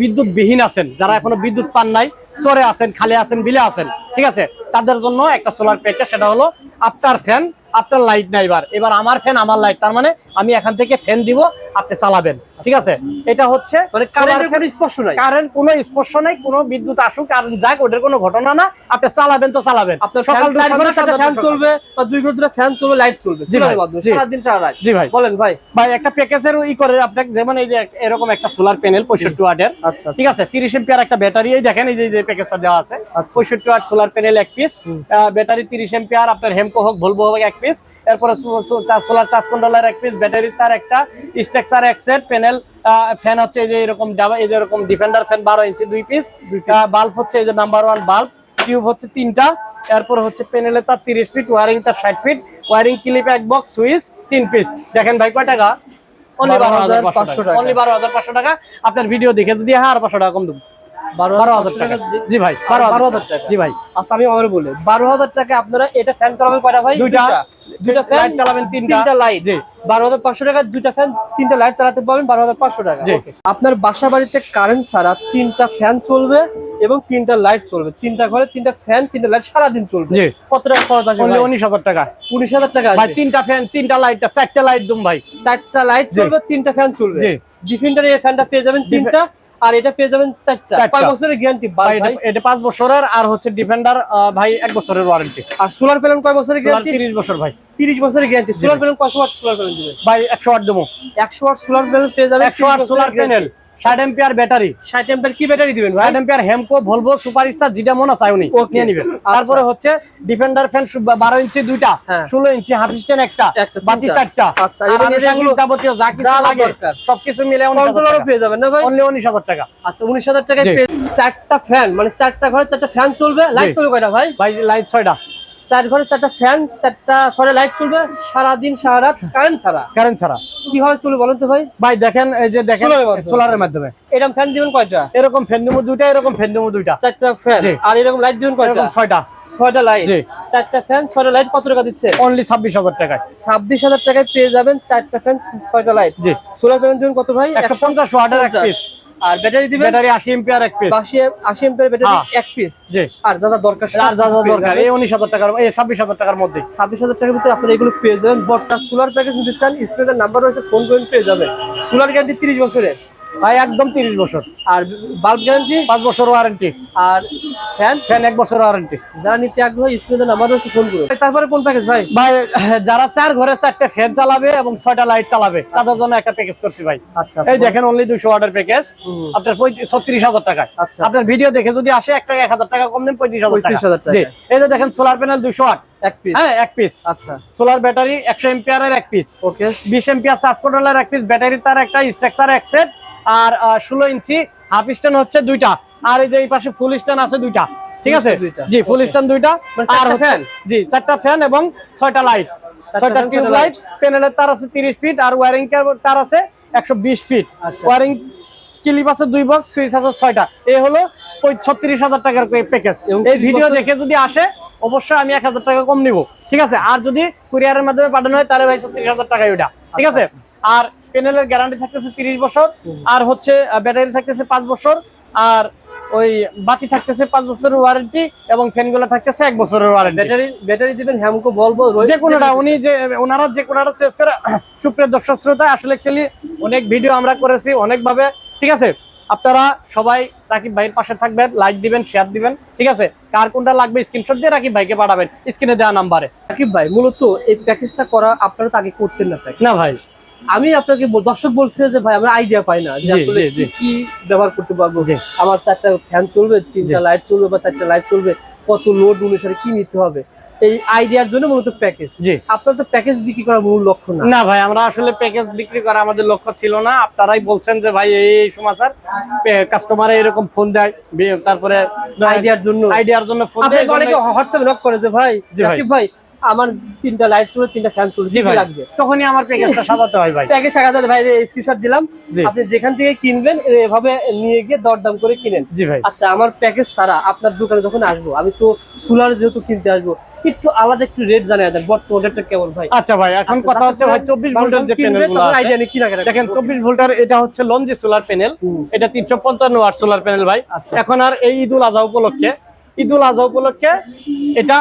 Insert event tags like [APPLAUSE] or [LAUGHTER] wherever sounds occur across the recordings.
বিদ্যুৎ বিহীন আছেন, যারা এখনও বিদ্যুৎ পান নাই, চরে আছেন, খালে আছেন, বিলে আছেন, ঠিক আছে? তাদের জন্য একটা সোলার প্যাকেজ সেটা হলো আপনার ফ্যান আপনার লাইট নাই এবার। এবার আমার ফ্যান আমার লাইট তার মানে আমি এখান থেকে ফ্যান দিব, আপনি চালাবেন। ঠিক আছে? এটা হচ্ছে মানে কারেন্টের কোনো স্পর্শ নাই? কারেন্ট কোনো স্পর্শ নাই কোনো বিদ্যুৎ আসুক কারণ যাক ওটার কোনো ঘটনা না। আপনি চালাবেন তো চালাবেন। আপনার সকাল ফ্যান চলবে বা দুই ঘণ্টা ফ্যান চলবে লাইট চলবে। জি। সারা রাত। জি ভাই। বলেন ভাই। ভাই একটা প্যাকেজের ই করে আপনাকে যেমন এই যে এরকম একটা সোলার প্যানেল পঁয়ষট্টি ওয়াটের। আচ্ছা ঠিক আছে? তিরিশ এম্পিয়ার একটা ব্যাটারি এই দেখেন এই যে- যে প্যাকেজটা দেওয়া আছে। আচ্ছা। পঁয়ষট্টি ওয়াট সোলার প্যানেল এক পিস ব্যাটারি তিরিশ এম্পিয়ার আপনার হেমকো হোক ভলভো হোক এক পিস এরপরে সোলার চার্জ কন্ট্রোলার এক পিস ব্যাটারি তার একটা স্ট্রাকচার এক সেট প্যানেল ফ্যান হচ্ছে এই যে এরকম ডাবা এই যে এরকম ডিফেন্ডার ফ্যান বারো ইঞ্চি দুই পিস বাল্ব হচ্ছে এই যে নাম্বার ওয়ান বাল্ব টিউব হচ্ছে তিনটা এরপর হচ্ছে প্যানেলে তার তিরিশ ফিট ওয়ারিং তার ষাট ফিট ওয়ারিং ক্লিপ এক বক্স সুইচ তিন পিস দেখেন ভাই কয় টাকা? আপনার ভিডিও দেখে যদি হ্যাঁ আর পাঁচশো টাকা কম দেবো। বারো হাজার টাকা। জি ভাই বারো হাজার টাকা। জি ভাই। আচ্ছা আমি আমার বলে বারো হাজার টাকা আপনারা এটা ফ্যান চালাবেন কয়টা ভাই? দুইটা। দুইটা ফ্যান লাইট চালাবেন তিনটা। লাইট জি। বারো হাজার পাঁচশো টাকা দুইটা ফ্যান তিনটা লাইট চালাতে পারবেন বারো হাজার পাঁচশো টাকা। আপনার বাসা বাড়িতে কারেন্ট ছাড়া তিনটা ফ্যান চলবে এবং তিনটা লাইট চলবে। তিনটা ঘরে তিনটা ফ্যান তিনটা লাইট সারাদিন চলবে। কত টাকা খরচ আসবে উনিশ হাজার টাকা। উনিশ হাজার টাকা ভাই তিনটা ফ্যান তিনটা লাইট চারটা লাইট দুম ভাই। চারটা লাইট চলবে তিনটা ফ্যান চলবে। জি। ডিফেন্ডার এই ফ্যানটা পেয়ে যাবেন তিনটা। আর এটা পেয়ে যাবেন চারটা। পাঁচ বছরের গ্যারান্টি এটা- পাঁচ বছরের আর হচ্ছে ডিফেন্ডার ভাই এক বছরের ওয়ারেন্টি আর সোলার প্যানেল কয় বছরের গ্যারান্টি তিরিশ বছর ভাই। তিরিশ বছরের গ্যারান্টি সোলার প্যানেল কয়শো ওয়াট সোলার প্যানেল দিবেন? ভাই একশো আট দেবো। একশো ওয়াট সোলার প্যানেল পেয়ে যাবেন একশো আট সোলার প্যানেল ষাট এম্পিয়ার ব্যাটারি ষাট এম্পিয়ার কি ব্যাটারি দিবেন ভাই? ষাট ampere Hamko Volvo super star যেটা মনে চাই উনি নিয়ে নিবেন। আচ্ছা। তারপরে হচ্ছে ডিফেন্ডার ফ্যান বারো ইঞ্চি দুইটা হ্যাঁ। ষোলো ইঞ্চি হাফ স্ট্যান্ড একটা বাতি চারটা। আচ্ছা, এবং এগুলো যাবতীয় যা কিছু লাগে সবকিছু মিলে কন্ট্রোলারও পেয়ে যাবেন না ভাই? অনলি উনিশ হাজার টাকা। আচ্ছা উনিশ হাজার টাকায় পেয়ে- চারটা ফ্যান মানে চারটা ঘরে চারটা ফ্যান চলবে। লাইট চলবে কয়টা ভাই? ভাই লাইট ছয়টা। চার ঘরে চারটা ফ্যান চারটা সরে লাইট চলবে সারাদিন সারা রাত কারেন্ট ছাড়া। কারেন্ট ছাড়া। কীভাবে চলবে বলেন তো ভাই? ভাই দেখেন এই যে দেখেন সোলারের মাধ্যমে। এরকম ফ্যান দিবেন কয়টা? এরকম ফেন্ডুমু দুইটা এরকম ফ্যান ফেন্ডুমু দুইটা। চারটা ফ্যান আর এরকম লাইট দিবেন কয়টা? ছয়টা। ছয়টা লাইট। চারটা ফ্যান ছয়টা লাইট কত টাকা দিচ্ছে? অনলি ছাব্বিশ হাজার টাকায়। ছাব্বিশ হাজার টাকায় পেয়ে যাবেন চারটা ফ্যান ছয়টা লাইট জি। সোলার প্যানেল দিবেন কত ভাই? একশো পঞ্চাশ ওয়াটের এক পিস আর ব্যাটারি দিবেন? ব্যাটারি আশি এম্পিয়ার এক পিস আশি আশি এম্পিয়ার ব্যাটারি হ্যাঁ। এক পিস জি। আর যা যা দরকার আর যা যা দরকার। এই উনিশ হাজার টাকার এই ছাব্বিশ হাজার টাকার মধ্যে ছাব্বিশ হাজার টাকার ভিতরে আপনারা এগুলো পেয়ে যাবেন। বটটা সোলার প্যাকেজ নিতে চান স্পেসের নাম্বার রয়েছে ফোন করে পেয়ে যাবেন। সোলার গ্যারান্টি তিরিশ বছরের। ভাই একদম তিরিশ বছর। আর বাল্ব গ্যারান্টি পাঁচ বছর ওয়ারেন্টি আর ফ্যান ফ্যান এক বছর ওয়ারেন্টি যারা নিতে আগ্রহী স্ক্রিনের নাম্বার রয়েছে ফোন করুন তারপরে কোন প্যাকেজ ভাই? ভাই যারা চার ঘরে চারটে ফ্যান চালাবে এবং ছয়টা লাইট চালাবে তাদের জন্য একটা প্যাকেজ করছি ভাই। আচ্ছা এই দেখেন অনলি দুইশো ওয়াটের প্যাকেজ। আপনার ছত্রিশ হাজার টাকায়। আচ্ছা। আপনার ভিডিও দেখে যদি আসে এক টাকা এক হাজার টাকা কম দেন পঁয়ত্রিশ হাজার 35,000 টাকা। এই যে দেখেন সোলার প্যানেল দুইশো ওয়াট এক পিস হ্যাঁ এক পিস আচ্ছা। সোলার ব্যাটারি একশো এম্পিয়ারের এক পিস ওকে বিশ এম্পিয়ার চার্জ কন্ট্রোলার এক পিস ব্যাটারি তার একটা স্ট্রাকচার এক সেট আর ষোলো ইঞ্চি হাফ স্ট্যান্ড হচ্ছে দুইটা। আর এই যে এই পাশে ফুল স্ট্যান্ড আছে দুইটা। ঠিক আছে? জি ফুল স্ট্যান্ড দুইটা। মানে আর ফ্যান জি চারটা ফ্যান এবং ছয়টা লাইট ছয়টা টিউব লাইট প্যানেলের তার আছে তিরিশ ফিট আর ওয়ারিং তার আছে একশো বিশ ফিট আচ্ছা। ওয়ারিং ক্লিপ আছে দুই বক্স সুইচ আছে ছয়টা। এই হলো ছত্রিশ হাজার টাকার প্যাকেজ এই ভিডিও দেখে যদি আসে অবশ্যই আমি এক হাজার টাকা কম নিব। ঠিক আছে? আর যদি কুরিয়ারের মাধ্যমে পাঠানো হয় তাহলে ভাই ছত্রিশ হাজার টাকা ওইটা। ঠিক আছে? আর প্যানেলের গ্যারান্টি থাকতেছে তিরিশ বছর আর হচ্ছে ব্যাটারি থাকতেছে পাঁচ বছর আর ওই বাতি থাকতেছে পাঁচ বছরের ওয়ারেন্টি এবং ফ্যানগুলো থাকতেছে এক বছরের ওয়ারেন্টি। ব্যাটারি ব্যাটারি দিবেন হ্যামকো বলব যে কোনোটা উনি যে ওনারা যে কোনোটা চেঞ্জ করে [CLEARS THROAT] সুপ্রিয় দর্শক শ্রোতা আসলে অ্যাকচুয়ালি অনেক ভিডিও আমরা করেছি অনেকভাবে ঠিক আছে? আপনারা সবাই রাকিব ভাইয়ের পাশে থাকবেন লাইক দিবেন শেয়ার দিবেন ঠিক আছে? কার কোনটা লাগবে স্ক্রিনশট দিয়ে রাকিব ভাইকে পাঠাবেন স্ক্রিনে দেওয়া নাম্বারে রাকিব ভাই মূলত এই প্যাকেজটা করা আপনারা তো আগে করতেন না না ভাই। আমি আপনাকে দর্শক বলছে যে ভাই আমরা আইডিয়া পাই না যে আসলে। কি কি ব্যবহার করতে পারব। আমার চারটা ফ্যান চলবে তিনটা লাইট চলবে বা চারটা লাইট চলবে কত লোড অনুসারে কি নিতে হবে? এই আইডিয়ার জন্য মূলত প্যাকেজ জি। আপনার তো প্যাকেজ বিক্রি করার মূল লক্ষ্য না। না ভাই আমরা আসলে প্যাকেজ বিক্রি করা আমাদের লক্ষ্য ছিল না। আপনারাই বলছেন যে ভাই এই সমাচার কাস্টমারে এরকম ফোন দেয় তারপরে আইডিয়ার জন্য। আইডিয়ার জন্য ফোন দেয় অনেকে হোয়াটসঅ্যাপে নক করে যে ভাই ভাই। আমার তিনটা লাইট চলবে তিনটা ফ্যান চলবে জি ভাই। লাগবে। তখনই আমার প্যাকেজটা [LAUGHS] সাজাতে হয় ভাই। প্যাকেজ সাজা যাবে ভাই স্ক্রিনশট দিলাম। আপনি যেখান থেকে কিনবেন এভাবে নিয়ে গিয়ে দরদাম করে কিনেন। জি ভাই। আচ্ছা আমার প্যাকেজ ছাড়া আপনার দোকানে যখন আসব আমি তো সোলার যেহেতু কিনতে আসব একটু আলাদা একটু রেট জানা যায় বর্তমান রেটটা কেমন ভাই? আচ্ছা ভাই এখন কথা হচ্ছে ভাই চব্বিশ ভোল্টের যে প্যানেলগুলো আছে। আইডিয়া নেই কিনা দেখেন চব্বিশ ভোল্টের এটা হচ্ছে লঞ্জি সোলার প্যানেল এটা তিনশো পঞ্চান্ন ওয়াট সোলার প্যানেল ভাই। আচ্ছা। এখন আর এই ঈদুল আজহা উপলক্ষে ঈদুল আজহা উপলক্ষে এটা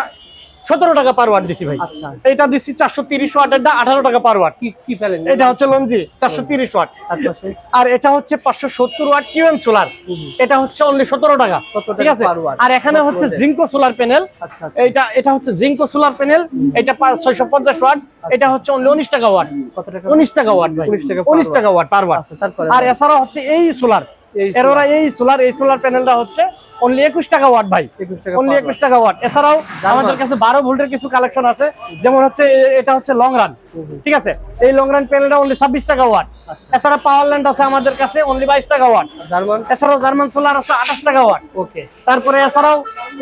সতেরো টাকা পার ওয়াট দিছি ভাই। আচ্ছা। এটা দিচ্ছি চারশো তিরিশ ওয়াটেরটা আঠারো টাকা পার ওয়াট কি কি ফেলেন এটা হচ্ছে লঞ্জি চারশো তিরিশ ওয়াট আচ্ছা আর এটা হচ্ছে পাঁচশো সত্তর ওয়াট কিউএন সোলার এটা হচ্ছে অনলি সতেরো টাকা ঠিক আছে। আর এখানে হচ্ছে জিঙ্কো সোলার প্যানেল আচ্ছা আচ্ছা। এটা এটা হচ্ছে জিঙ্কো সোলার প্যানেল এটা ছয়শো পঞ্চাশ ওয়াট এটা হচ্ছে অনলি উনিশ টাকা ওয়াট কত টাকা? উনিশ টাকা ওয়াট ভাই। 19 টাকা উনিশ টাকা ওয়াট পার ওয়াট আচ্ছা আর এছাড়া হচ্ছে এই সোলার এরোরা এই সোলার এই সোলার প্যানেলটা হচ্ছে অনলি একুশ টাকা ওয়াট ভাই। 21 টাকা অনলি একুশ টাকা ওয়াট এছাড়াও আমাদের কাছে বারো ভোল্টের কিছু কালেকশন আছে। যেমন হচ্ছে এটা হচ্ছে লং রান ঠিক আছে? এই লং রান প্যানেলটা অনলি ছাব্বিশ টাকা ওয়াট আচ্ছা। এছাড়া পাওয়ার ল্যান্ড আছে আমাদের কাছে অনলি বাইশ টাকা ওয়াট জার্মান এছাড়াও জার্মান সোলার আছে আঠাশ টাকা ওয়াট ওকে তারপরে এছাড়াও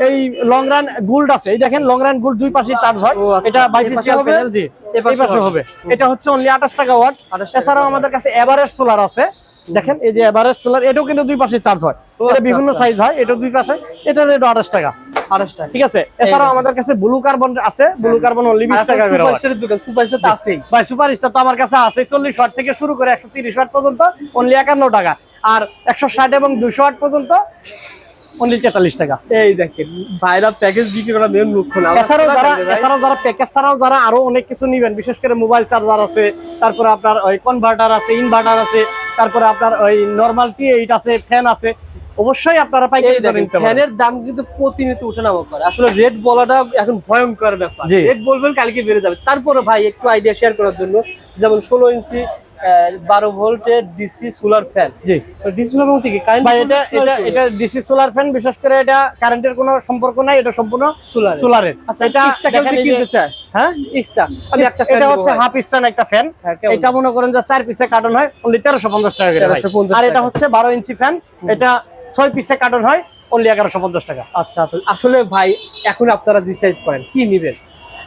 এই লং রান গুল্ড আছে। এই দেখেন লং রান গুল্ড দুই পাশে চার্জ হয়। আচ্ছা, এটা আচ্ছা, পাশে হবে, প্যানেল জি এই পাশে হবে। হবে। এটা হচ্ছে অনলি আঠাশ টাকা ওয়াট এছাড়াও আমাদের কাছে এভারেস্ট সোলার আছে। দেখেন এই যে এভারেস্ট সোলার এটাও কিন্তু দুই পাশে চার্জ হয়। এটা আচ্ছা, বিভিন্ন আচ্ছা। সাইজ হয় এটা দুই পাশে। এটা রেট আঠাশ টাকা। আড়াইশো টাকা। ঠিক আছে? এছাড়াও আমাদের কাছে ব্লু কার্বন আছে ব্লু কার্বন অনলি বিশ টাকা করে watt। সুপারস্টারের তো আছেই। ভাই সুপার স্টার তো আমার কাছে আছে চল্লিশ ওয়াট থেকে শুরু করে একশো তিরিশ ওয়াট পর্যন্ত অনলি একান্ন টাকা। আর একশো ষাট এবং দুশো ওয়াট পর্যন্ত অনলি তেতাল্লিশ টাকা। এই দেখেন ভাইরা প্যাকেজ বিক্রি করা মেন লক্ষ্য না এছাড়াও যারা এছাড়াও যারা প্যাকেজ ছাড়াও যারা আরও অনেক কিছু নিবেন বিশেষ করে মোবাইল চার্জার আছে তারপরে আপনার ওই কনভার্টার আছে ইনভার্টার আছে তারপরে আপনার ওই নর্মাল টি এইট আছে ফ্যান আছে অবশ্যই আপনারা পাইকারি দামে নিতে পারেন। ফ্যানের দাম কিন্তু প্রতিনিয়ত ওঠানামা করে। আসলে রেট বলাটা এখন ভয়ঙ্কর ব্যাপার। রেট বলবেন কালকে বেড়ে যাবে। তারপরে ভাই একটু আইডিয়া শেয়ার করার জন্য যেমন ষোলো ইঞ্চি বারো ভোল্টের ডিসি সোলার ফ্যান জি। ডিসি সোলার বলতে কি কারেন্ট ভাই এটা এটা এটা ডিসি সোলার ফ্যান বিশেষ করে এটা কারেন্টের কোনো সম্পর্ক নাই এটা সম্পূর্ণ। সোলারের আচ্ছা এটা কিনতে চায়? হ্যাঁ? এক্সট্রা এটা হচ্ছে হাফ স্টান একটা ফ্যান এটা মনে করেন যে চার পিসে কার্টন হয় অনলি তেরোশো পঞ্চাশ টাকা করে 1350 আর এটা হচ্ছে বারো ইঞ্চি ফ্যান এটা ছয় পিসে কার্টন হয় অনলি এগারোশো পঞ্চাশ টাকা। আচ্ছা আচ্ছা। আসলে ভাই এখন আপনারা ডিসাইড করেন কি নিবেন?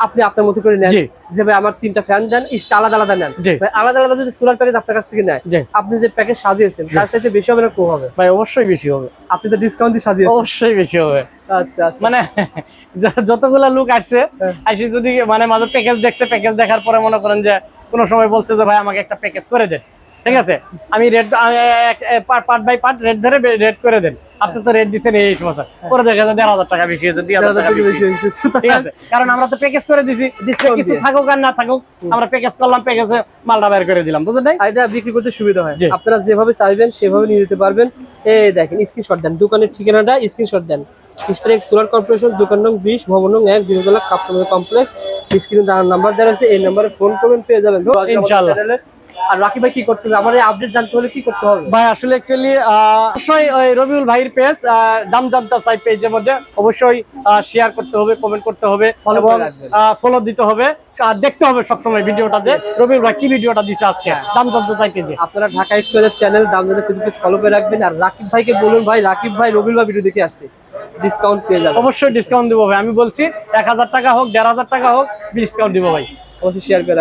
আপনি আপনার মতো করে নেন যে ভাই আমার তিনটা ফ্যান দেন ইস্ট আলাদা আলাদা নেন। আলাদা আলাদা যদি সোলার প্যাকেজ আপনার কাছ থেকে নেয় আপনি যে প্যাকেজ সাজিয়েছেন তার চাইতে বেশি হবে না কম হবে? ভাই অবশ্যই বেশি হবে। আপনি তো ডিসকাউন্ট দিয়ে সাজিয়েছেন। অবশ্যই বেশি হবে। আচ্ছা আচ্ছা। মানে [LAUGHS] যতগুলা লোক আসছে হ্যাঁ। আসি যদি মানে মাঝে প্যাকেজ দেখছে প্যাকেজ দেখার পরে মনে করেন যে কোনো সময় বলছে যে ভাই আমাকে একটা প্যাকেজ করে দেন ঠিক আছে? আমি rate part by part rate ধরে রেট করে দেন। আপনি তো রেট দিচ্ছেন এই সমস্যা। পরে দেখা যায় দেড় হাজার টাকা বেশি হয়েছে দুই হাজার টাকা বেশি হয়েছে। ঠিক আছে? কারণ আমরা তো প্যাকেজ করে দিছি। [LAUGHS] কিছু থাকুক আর না থাকুক আমরা প্যাকেজ করলাম প্যাকেজে মালটা বের করে দিলাম বুঝলেন এটা বিক্রি করতে সুবিধা হয়। আপনারা যেভাবে চাইবেন সেভাবে নিয়ে যেতে পারবেন। এই দেখেন স্ক্রিনশট দেন। দোকানের ঠিকানাটা স্ক্রিনশট দেন। স্ট্রেক সোলার কর্পোরেশন দোকান নং বিশ ভবন নং এক বিনোদলা কাপ্তান কমপ্লেক্স। স্ক্রিনে দেওয়ার নাম্বার দেওয়া আছে এই নাম্বারে ফোন করবেন পেয়ে যাবেন। ইনশাআল্লাহ। আর রাকি ভাই কি করতে হবে? আমার আপডেট জানতে হলে কি করতে হবে? ভাই আসলে অ্যাকচুয়ালি অবশ্যই রবিউল ভাইয়ের পেজ দাম জানতা চাই পেজের মধ্যে। অবশ্যই শেয়ার করতে হবে কমেন্ট করতে হবে এবং ফলো দিতে হবে। আর দেখতে হবে সবসময় ভিডিওটা যে রবিউল ভাই কি ভিডিওটা দিছে আজকে। দাম জানতে চাই পেজে আপনারা ঢাকা এক্সপ্রেসের চ্যানেল দাম যাতে ফেসবুকে ফলো করে রাখবেন। আর রাকিব ভাইকে বলুন ভাই রাকিব ভাই রবিল ভাই ভিডিও দেখে আসছে। ডিসকাউন্ট পেয়ে যাবেন। অবশ্যই ডিসকাউন্ট দিব ভাই। আমি বলছি এক হাজার টাকা হোক দেড় হাজার টাকা হোক ডিসকাউন্ট দিব ভাই। অবশ্যই শেয়ার করে।